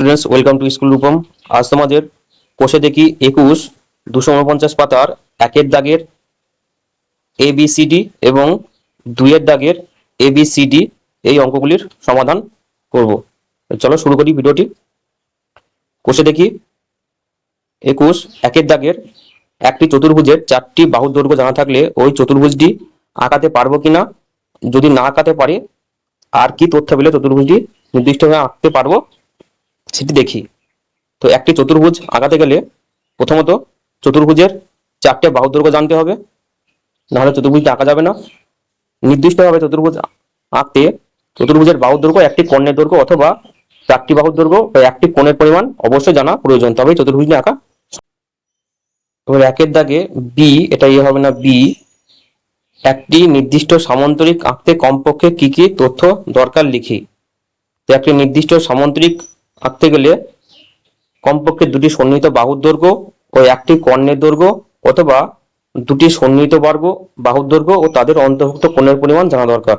Students welcome to school Rupam আজ তোমাদের কোষে দেখি একুশ, দুশো উনপঞ্চাশ পাতার একের দাগের এ বি সি ডি এবং দুইয়ের দাগের এ বি সি ডি এই অঙ্কগুলির সমাধান করব। চলো শুরু করি ভিডিওটি। কোষে দেখি একুশ, একের দাগের একটি চতুর্ভুজের চারটি বাহুর দৈর্ঘ্য জানা থাকলে ওই চতুর্ভুজটি আঁকাতে পারব কিনা? যদি না আঁকাতে পারি, আর কি তথ্য পেলে চতুর্ভুজটি নির্দিষ্টভাবে আঁকতে পারব? সেটি দেখি। তো একটি চতুর্ভুজ আঁকাতে গেলে প্রথমত চতুর্ভুজের চারটে বাহু জানতে হবে, নাহলে চতুর্ভুজটি আঁকা যাবে না। নির্দিষ্টভাবে চতুর্ভুজ আঁকতে চতুর্ভুজের বাহু দৈর্ঘ্য একটি কর্ণের দৈর্ঘ্য অথবা চারটি বাহুর দৈর্ঘ্য বা একটি কোণের পরিমাণ অবশ্যই জানা প্রয়োজন, তবেই চতুর্ভুজটি আঁকা এবার একের দাগে বি এটা ইয়ে হবে না বি একটি নির্দিষ্ট সামান্তরিক আঁকতে কমপক্ষে কি কি তথ্য দরকার লিখি? একটি নির্দিষ্ট সামান্তরিক আঁকতে গেলে কমপক্ষে দুটি সন্নিহিত বাহুর দৈর্ঘ্য ও একটি কর্ণের দৈর্ঘ্য অথবা দুটি সন্নিহিত বর্গ, বাহুর দৈর্ঘ্য ও তাদের অন্তর্ভুক্ত কোণের পরিমাণ জানা দরকার।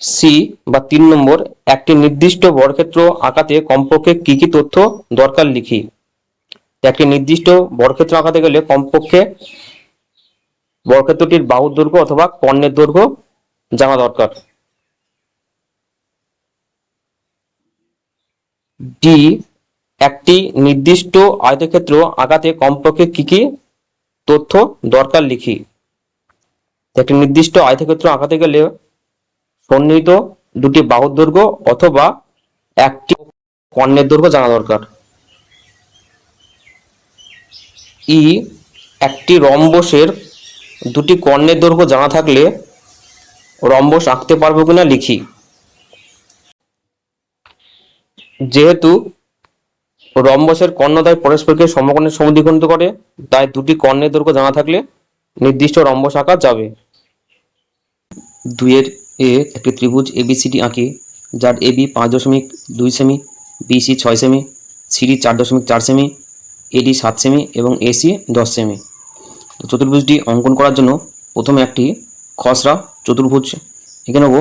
সি বা তিন নম্বর, একটি নির্দিষ্ট বর্গক্ষেত্র আঁকাতে কমপক্ষে কি কি তথ্য দরকার লিখি? একটি নির্দিষ্ট বর্গক্ষেত্র আঁকাতে গেলে কমপক্ষে বর্গক্ষেত্রটির বাহুর দৈর্ঘ্য অথবা কর্ণের দৈর্ঘ্য জানা দরকার। ডি একটি নির্দিষ্ট আয়তক্ষেত্র আঁকাতে কমপক্ষে কি কি তথ্য দরকার লিখি? একটি নির্দিষ্ট আয়তক্ষেত্র আঁকাতে গেলে সন্নিহিত দুটি বাহুর দৈর্ঘ্য অথবা একটি কর্ণের দৈর্ঘ্য জানা দরকার। ই একটি রম্বসের দুটি কর্ণের দৈর্ঘ্য জানা থাকলে রম্বস আঁকতে পারব কিনা লিখি। যেহেতু রম্বসের কর্ণদ্বয় পরস্পরকে সমকোণে সমদ্বিখণ্ডিত করে, তাই দুটি কর্ণের দৈর্ঘ্য জানা থাকলে নির্দিষ্ট রম্বস আঁকা যাবে। দুইয়ের এ একটি ত্রিভুজ এবিসিডি আঁকে, যার এবি পাঁচ দশমিক দুই সেমি বিসি ছয় সেমি সিডি চার দশমিক চার সেমি এডি সাত সেমি এবং এসি দশ সেমি। চতুর্ভুজটি অঙ্কন করার জন্য প্রথমে একটি খসড়া চতুর্ভুজ এঁকে নেব।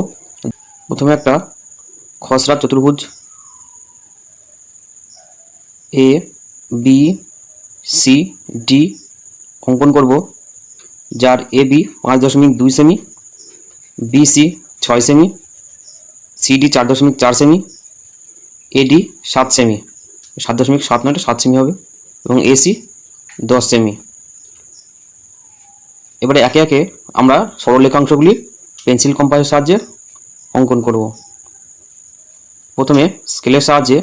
প্রথমে একটা খসড়া চতুর্ভুজ এ বি সি ডি অঙ্কন করব। যার এ বি পাঁচ দশমিক দুই সেমি বিসি ছয় সেমি সিডি চার দশমিক চার সেমি এডি সাত সেমি। সাত দশমিক সাত নয়টা সাত সেমি হবে এবং এসি দশ সেমি। এবারে একে একে আমরা সরলরেখাংশগুলি পেন্সিল কম্পাসের সাহায্যে অঙ্কন করব। প্রথমে স্কেলের সাহায্যে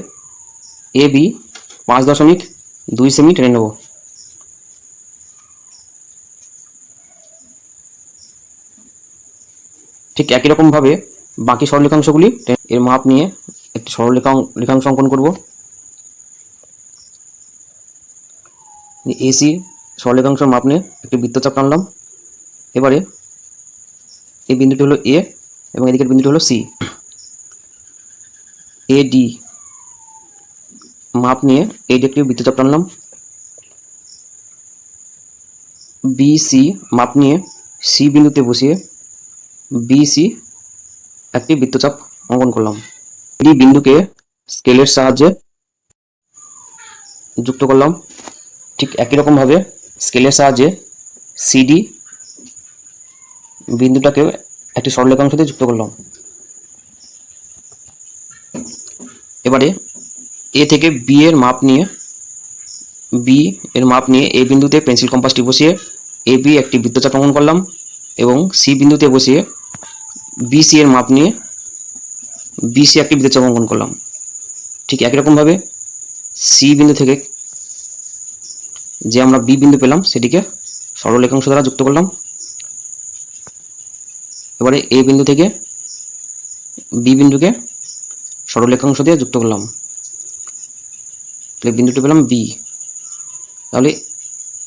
এ বি পাঁচ দশমিক দুই সেমি টেনে নেব। ঠিক একই রকমভাবে বাকি সরলরেখাংশগুলি এর মাপ নিয়ে একটি সরলরেখা, রেখাংশ অঙ্কন করব। এসি সরলরেখাংশের মাপ নিয়ে একটি বৃত্তচাপ টানলাম। এবারে এই বিন্দুটি হলো এ এবং এদিকের বিন্দুটি হলো সি এ ডি মাপ নিয়ে এই একটি বৃত্তচাপ টানলাম বিসি মাপ নিয়ে সি বিন্দুতে বসিয়ে বিসি একটি বৃত্তচাপ অঙ্কন করলাম। এই বিন্দুকে স্কেলের সাহায্যে যুক্ত করলাম। ঠিক একই রকমভাবে স্কেলের সাহায্যে সিডি বিন্দুটাকে একটি সরলরেখাংশ দিয়ে যুক্ত করলাম। এবারে এ থেকে বি এর মাপ নিয়ে বি এর মাপ নিয়ে এ বিন্দুতে পেন্সিল কম্পাসটি বসিয়ে এ বি একটি বৃত্তচাপ অঙ্কন করলাম এবং সি বিন্দুতে বসিয়ে বিসি এর মাপ নিয়ে বিসি একটি বৃত্তচাপ অঙ্কন করলাম। ঠিক একই রকমভাবে সি বিন্দু থেকে যে আমরা বি বিন্দু পেলাম সেটিকে সরলরেখাংশ দ্বারা যুক্ত করলাম। এবারে এ বিন্দু থেকে বি বিন্দুকে সরলরেখাংশ দিয়ে যুক্ত করলাম। তাহলে বিন্দুটি পেলাম বি তাহলে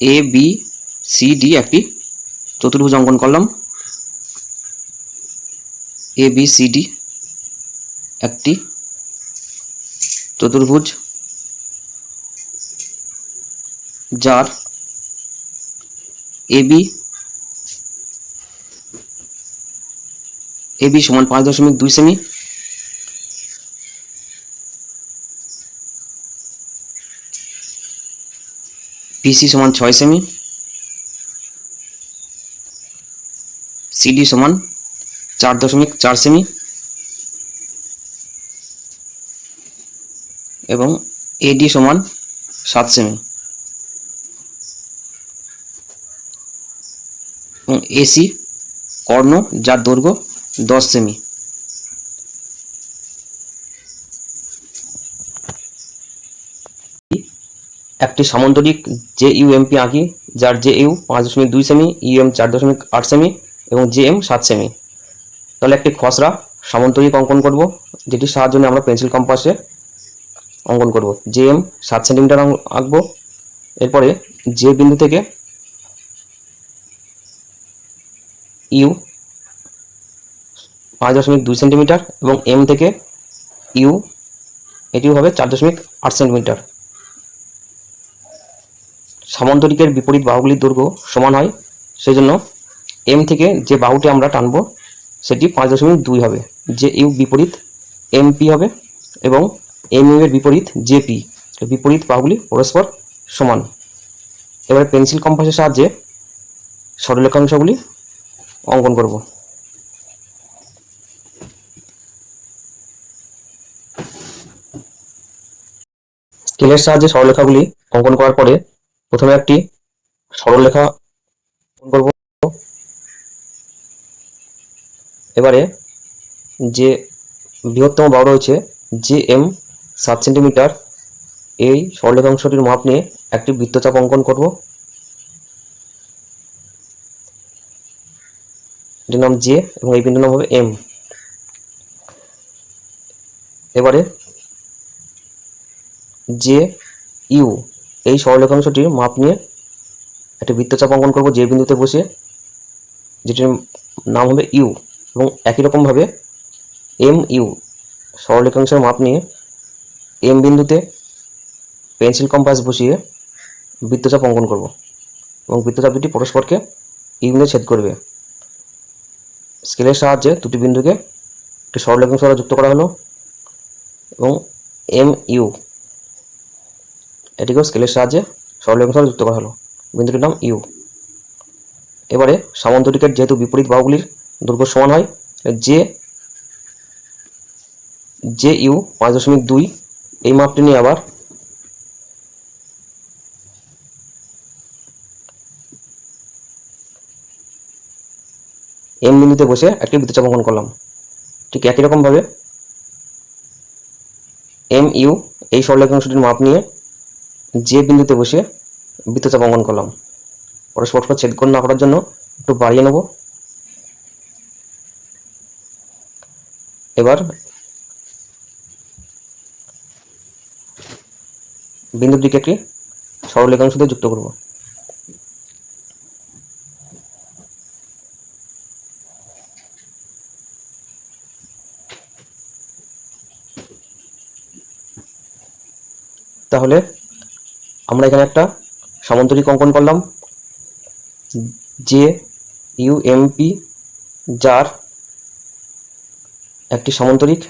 এ বি সি ডি একটি চতুর্ভুজ অঙ্কন করলাম। এ বি সি ডি একটি চতুর্ভুজ যার এ বি এ বি সমান পাঁচ দশমিক দুই সেমি পিসি সমান ছয় সেমি সিডি সমান চার দশমিক চার সেমি এবং এডি সমান সাত সেমি এবং এসি কর্ণ যার দৈর্ঘ্য দশ সেমি একটি সামান্তরিক জে ইউ এমপি আঁকি, যার জে ইউ পাঁচ দশমিক দুই সেমি ইউএম চার দশমিক আট সেমি এবং জে এম সাত সেমি। তাহলে একটি খসড়া, সামান্তরিক অঙ্কন করব, যেটির সাহায্য নিয়ে আমরা পেন্সিল কম্পাসে অঙ্কন করব। জে এম সাত সেন্টিমিটার আঁক- আঁকবো। এরপরে যে বিন্দু থেকে ইউ পাঁচ দশমিক দুই সেন্টিমিটার এবং এম থেকে ইউ, এটিও হবে চার দশমিক আট সেন্টিমিটার। সামান্তরিকের বিপরীত বাহুগুলির দৈর্ঘ্য সমান হয় সেই জন্য এম থেকে যে বাহুটি আমরা টানবো, সেটি পাঁচ দশমিক দুই হবে, যে ইউ বিপরীত এম পি হবে এবং এম ইউ এর বিপরীত জে পি বিপরীত বাহুগুলি পরস্পর সমান। এবারে পেন্সিল কম্পাসের সাহায্যে সরলরেখাংশগুলি অঙ্কন করব। স্কেলের সাহায্যে সরলরেখাগুলি অঙ্কন করার পরে প্রথমে একটি সরলরেখা করব। এবারে যে বৃহত্তম বাহু রয়েছে যে এম সাত সেন্টিমিটার, এই সরলরেখাংশটির মাপ নিয়ে একটি বৃত্তচাপ অঙ্কন করব। এটির নাম জে এবং এই বিন্দুর নাম হবে এম। এবারে যে ইউ এই সরলরেখাংশটির মাপ নিয়ে একটি বৃত্তচাপ অঙ্কন করব যে বিন্দুতে বসে যেটির নাম হবে ইউ এবং একই রকমভাবে এম ইউ সরলরেখাংশের মাপ নিয়ে এম বিন্দুতে পেন্সিল কম্পাস বসিয়ে বৃত্তচাপ অঙ্কন করব এবং বৃত্তচাপ দুটি পরস্পরকে বিন্দু ছেদ করবে। স্কেলের সাহায্যে দুটি বিন্দুকে একটি সরলরেখাংশ দ্বারা যুক্ত করা হলো এবং এম ইউ এটিকেও স্কেলের সাহায্যে সরলরেখাংশ সাথে যুক্ত করা হলো। বিন্দুটির নাম ইউ। এবারে সামান্তরিকের যেহেতু বিপরীত বাহুগুলির দৈর্ঘ্য সমান হয় যে যে ইউ পাঁচ দশমিক দুই, এই মাপটি নিয়ে আবার এম বিন্দুতে বসে একটি বৃত্তচাপ অঙ্কন করলাম। ঠিক একই রকমভাবে এম ইউ এই সরলরেখাংশটির মাপ নিয়ে যে বিন্দুতে বসে বৃত্তচাপ অঙ্কন করলাম। পরস্পরকে ছেদ না করার জন্য একটু বাড়িয়ে নেব। এবার বিন্দুটিকে একটি সরলরেখাংশ দিয়ে যুক্ত করব। তাহলে আমরা এখানে একটা সামান্তরিক অঙ্কন করলাম। যে ইউ এম পি যার একটি সামান্তরিক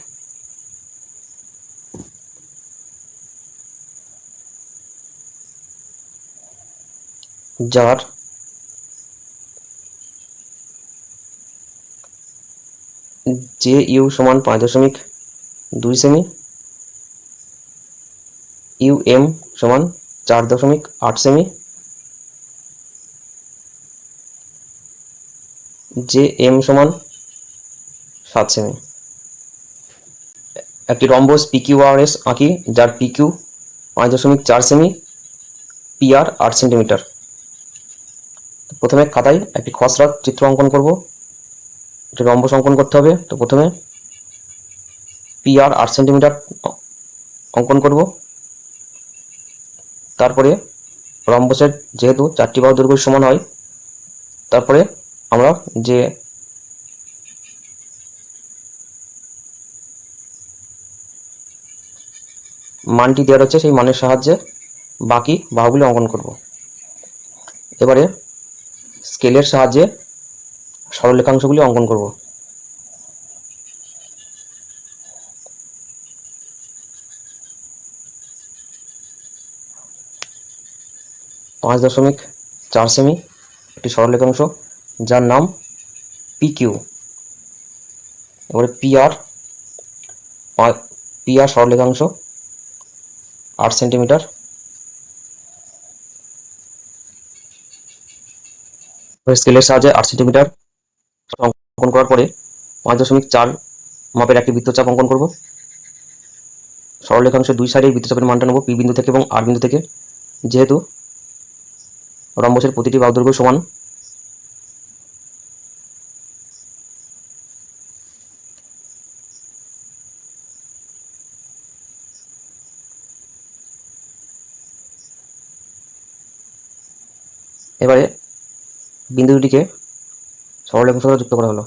যার যে ইউ সমান পাঁচ দশমিক দুই সেমি ইউ এম সমান চার দশমিক আট সেমি জে এম সমান সাত সেমি একটি রম্বস পিকিউ আর এস আঁকি, যার পিকিউ পাঁচ দশমিক চার সেমি পিআর আট সেন্টিমিটার প্রথমে খাতায় একটি খসড়া চিত্র অঙ্কন করব। একটি রম্বস অঙ্কন করতে হবে। তো প্রথমে পিআর আট সেন্টিমিটার অঙ্কন করব। তারপরে রম্বসের যেহেতু চারটি বাহু দৈর্ঘ্য সমান হয়, তারপরে আমরা যে মানটি দেওয়া রয়েছে সেই মানের সাহায্যে বাকি বাহুগুলি অঙ্কন করব। এবারে স্কেলের সাহায্যে সরলরেখাংশগুলি অঙ্কন করব। পাঁচ দশমিক চার সেমি একটি সরলরেখাংশ যার নাম পি কিউ এবারে পি আর পি আর সরলরেখাংশ আট সেন্টিমিটার স্কেলের সাহায্যে আট সেন্টিমিটার অঙ্কন করার পরে পাঁচ দশমিক চার মাপের একটি বৃত্তচাপ অঙ্কন করব। সরলরেখাংশের দুই সাইডে বৃত্তচাপের মানটা নেব পি বিন্দু থেকে এবং আর বিন্দু থেকে। যেহেতু রম্বসের প্রতিটি বাহুদৈর্ঘ্য সমান। এবারে বিন্দু দুটিকে সরলরেখার সাথে যুক্ত করা হলো।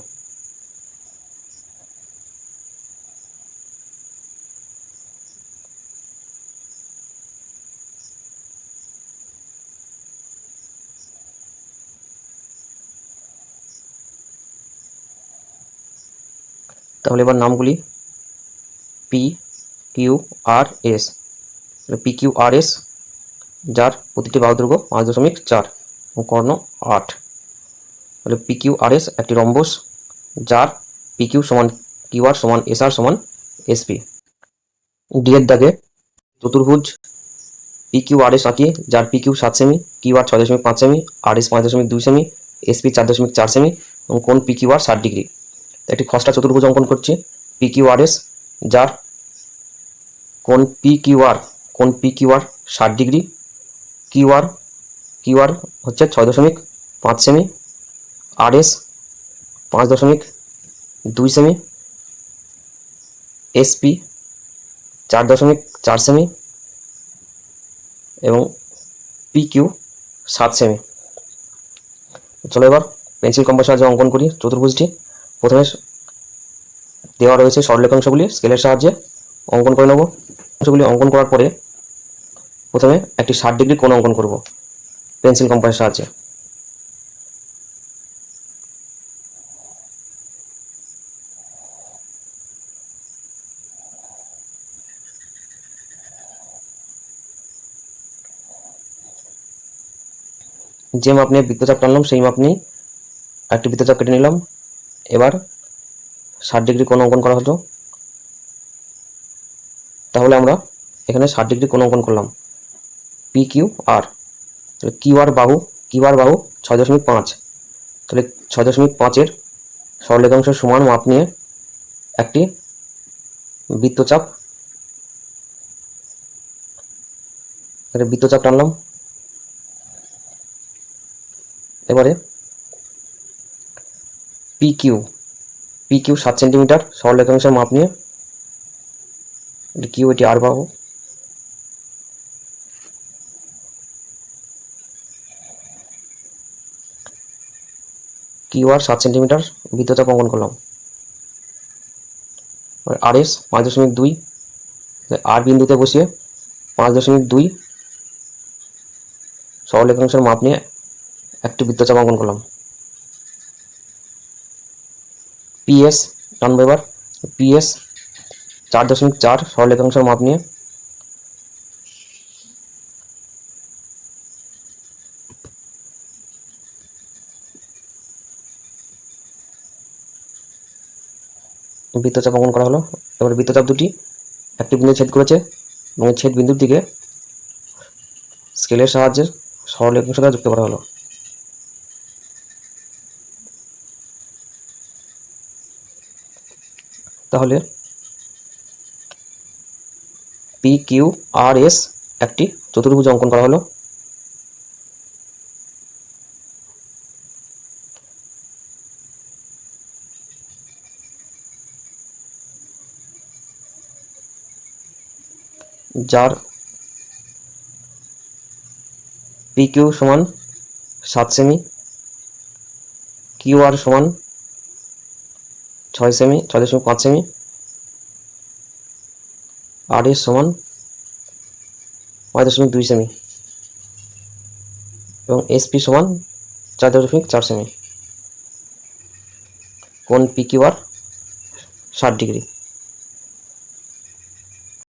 তাহলে এবার নামগুলি P Q R S P Q R S যার প্রতিটি বাহুদৈর্ঘ্য পাঁচ দশমিক চার এবং কর্ণ আট। তাহলে পি কিউ আর এস একটি রম্বস, যার পি কিউ সমান কিউ আর সমান এস আর সমান এসপি ডি এর দাগে চতুর্ভুজ পি কিউ আর এস আঁকিয়ে, যার পি কিউ সাত সেমি কিউ আর ছয় দশমিক পাঁচ সেমি আর এস পাঁচ দশমিক দুই সেমি এসপি চার দশমিক চার সেমি এবং কোন পি কিউ আর ষাট ডিগ্রি একটি খসড়া চতুর্ভুজ অঙ্কন করছি পি কিউ আর এস যার কোন পি কিউ আর কোন পি কিউ ষাট degree Q R Q R হচ্ছে ছয় দশমিক পাঁচ সেমি আর এস পাঁচ দশমিক দুই সেমি এসপি চার দশমিক চার সেমি এবং পি কিউ সাত সেমি চলো এবার পেন্সিল কম্পাস সাহায্যে অঙ্কন করি চতুর্ভুজটি। প্রথমে দেওয়া রয়েছে সরলরেখাংশগুলি, স্কেলের সাহায্যে অঙ্কন করে নেব। অংশগুলি অঙ্কন করার পরে প্রথমে একটি ষাট ডিগ্রি কোণ অঙ্কন করব, পেন্সিল কম্পাসের সাহায্যে। যে মাপ নিয়ে বৃত্তচাপ টানলাম, সেই মাপ নিয়ে একটি বৃত্তচাপ কেটে নিলাম। এবার ষাট ডিগ্রি কোণ অঙ্কন করা হলো। তাহলে আমরা এখানে ষাট ডিগ্রি কোণ অঙ্কন করলাম। পি কিউ আর তাহলে কিউ আর বাহু কিউ আর বাহু ছয় দশমিক পাঁচ। তাহলে ছয় দশমিক পাঁচের সরলরেখাংশ সমান মাপ নিয়ে একটি বৃত্তচাপ, একটা বৃত্তচাপ টানলাম। এবারে পি কিউ সাত সেন্টিমিটার সরলরেখাংশের মাপ নিয়ে। কিউ এটি আর বাহু কিউ আর সাত সেন্টিমিটার বৃত্তচাপ অঙ্কন করলাম। আর এস পাঁচ দশমিক দুই। আর বিন্দুতে বসিয়ে পাঁচ দশমিক দুই। সরলরেখাংশের মাপ নিয়ে একটি বৃত্তচাপ অঙ্কন করলাম। পিএস এবার পিএস চার দশমিক চার সরলরেখাংশের মাপ নিয়ে। বৃত্তচাপ অঙ্কন করা হলো। এবার বৃত্তচাপ দুটি একটি বিন্দু ছেদ করেছে এবং ছেদ বিন্দুর দিকে স্কেলের সাহায্যে সরলরেখাংশ দ্বারা যুক্ত করা হলো। তাহলে পি কিউ আর এস একটি চতুর্ভুজ অঙ্কন করা হলো। যার পি কিউ সমান সাত সেমি কিউ আর সমান ছয় সেমি ছয় দশমিক পাঁচ সেমি আর এর সমান পাঁচ দশমিক দুই সেমি এবং এসপি সমান চার দশমিক চার সেমি কোন পি কিউ আর ষাট ডিগ্রি।